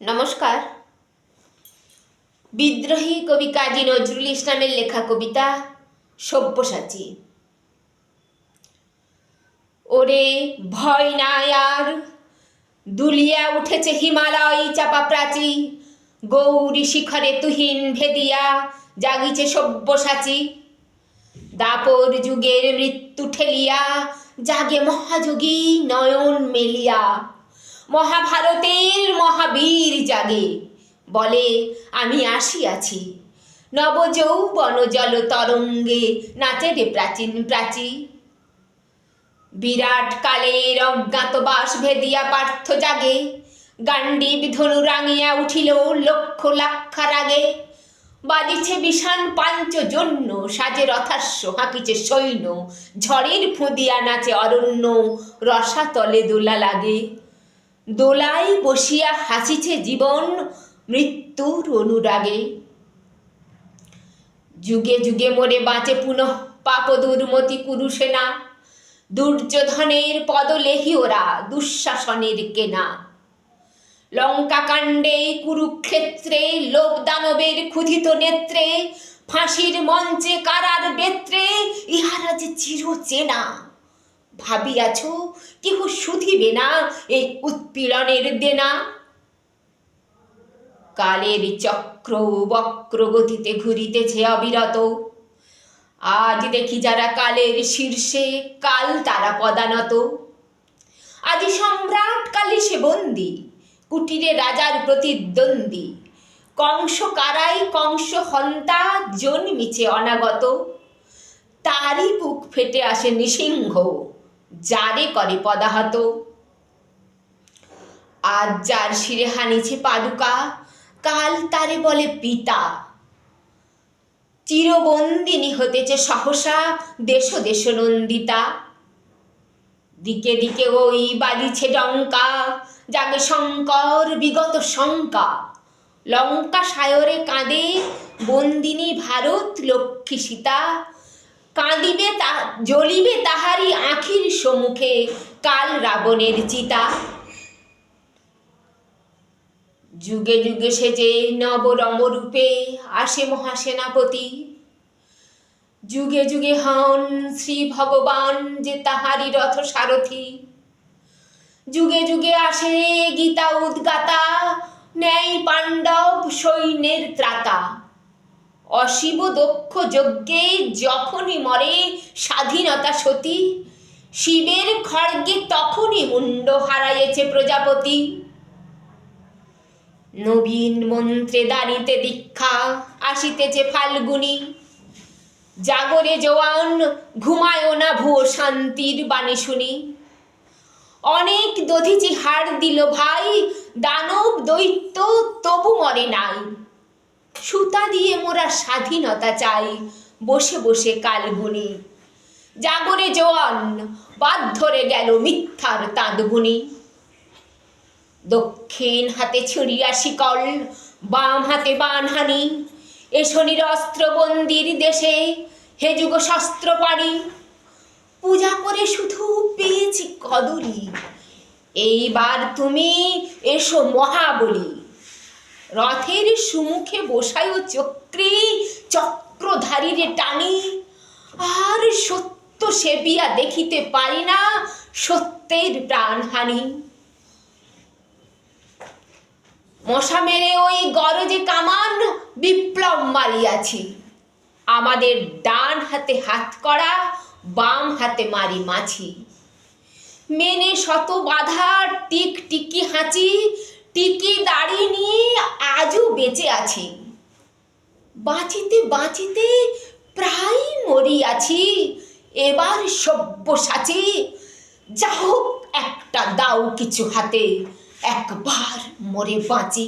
নমস্কার। বিদ্রোহী কবি কাজী নজরুল ইসলামের লেখা কবিতা সব্যসাচী। ওরে ভয় নাই আর, দুলিয়া উঠেছে হিমালয় চাপা প্রাচী, গৌরী শিখরে তুহিন ভেদিয়া জাগিছে সব্যসাচী। দাপর যুগের মৃত্যু ঠেলিয়া, জাগে মহাযোগী নয়ন মেলিয়া। মহাভারতের মহাবীর জাগে। বলে, আমি আসিয়াছি। নবযৌবন জল তরঙ্গে নাচে রে প্রাচীন প্রাচী। বিরাট কালের অজ্ঞাতবাস ভেদিয়া পার্থ জাগে। গান্ডীব ধনু রাঙিয়া উঠিল লক্ষ লাক্ষার আগে। বাজিছে বিষাণ পাঞ্চজন্য, সাজে রথাস্য, হাঁকিছে সৈন্য, ঝড়ের ফুঁদিয়া নাচে অরণ্য, রসাতলে দোলা লাগে দোলায় বসিয়া হাসিছে জীবন মৃত্যুর অনুরাগে। যুগে যুগে মরে বাঁচে পুনঃ পাপ দুর্মতি কুরুসেনা। দুর্যোধনের পদলেহি ওরা, দুঃশাসনের কেনা। লঙ্কাকাণ্ডে, কুরুক্ষেত্রে লোক দানবের ক্ষুধিত নেত্রে, ফাঁসির মঞ্চে, কারার বেত্রে ইহারা যে চির চেনা ভাবিয়াছ? কেহ শুধিবে না এই উৎপীড়নের দেনা? কালের চক্র বক্র গতিতে ঘুরিতেছে অবিরত। আজ দেখি যারা কালের শীর্ষে কাল তারা পদানত। আজি সম্রাট কালে সে বন্দী, কুটিরে রাজার প্রতিদ্বন্দ্বী কংস কারাই কংস হন্তা জন্মিছে অনাগত। তারই বুক ফেটে আসে নৃসিংহ। যারে করে পদাহত। আজ যার শিরে হানিছে পাদুকা কাল তারে বলে পিতা। চিরবন্দিনী হতেছে সহসা দেশ দেশ নন্দিতা। দিকে দিকে ওই বাজিছে ডঙ্কা জাগে শঙ্কর বিগত শঙ্কা। লঙ্কা সায়রে কাঁদে বন্দিনী ভারত লক্ষ্মী সীতা। কাঁদিবে তা, জ্বলিবে তাহারি আখির সম্মুখে কাল রাবণের চিতা। যুগে যুগে সেজে নবরম রূপে আসে মহাসেনাপতি। যুগে যুগে হন শ্রী ভগবান যে তাহারি রথ সারথি যুগে যুগে আসে গীতা উদ্গাতা, ন্যায় পাণ্ডব সৈন্যের ত্রাতা। অশিব দক্ষ যজ্ঞে যখনই মরে স্বাধীনতা সতী, শিবের খড়গে তখনই মুন্ড হারাইয়েছে প্রজাপতি। নবীন মন্ত্রে দাঁড়িতে দীক্ষা আসিতেছে ফাল্গুনি। জাগরে জোয়ান ঘুমায়ও না ভুয়ো শান্তির বাণী শুনি। অনেক দধিচি হার দিল ভাই, দানব দৈত্য তবু মরে নাই। সুতা দিয়ে মোরা স্বাধীনতা চাই। বসে বসে কালগুনি জাগরে জোয়ান, বাদ ধরে গেল মিথ্যার তাঁদগুনি। দক্ষিণ হাতে ছুরিয়া শিকল, বাম হাতে বানহানি। এ শনির অস্ত্রবন্দির দেশে, হে যুগ শস্ত্র পানি। পূজা করে শুধু পেয়েছি কদরি। এইবার তুমি এসো মহাবলী। রথের সুমুখে বসায়ও চক্রে চক্রধারীরে টানি। আর সত্য সেবিয়া দেখিতে পারি না সত্যের প্রাণহানি। মশা মেরে ওই গরজে কামান বিপ্লব মারিয়াছি। আমাদের ডান হাতে হাত করা, বাম হাতে মারি মাছি। মেনে শত বাধা টিক টিকি হাঁচি টিকি দাড়ি নিয়ে আজও বেঁচে আছি। বাঁচিতে বাঁচিতে প্রায় মরিয়াছি এবার সব্যসাচী, যা হোক একটা দাও কিছু হাতে, একবার মরে বাঁচি।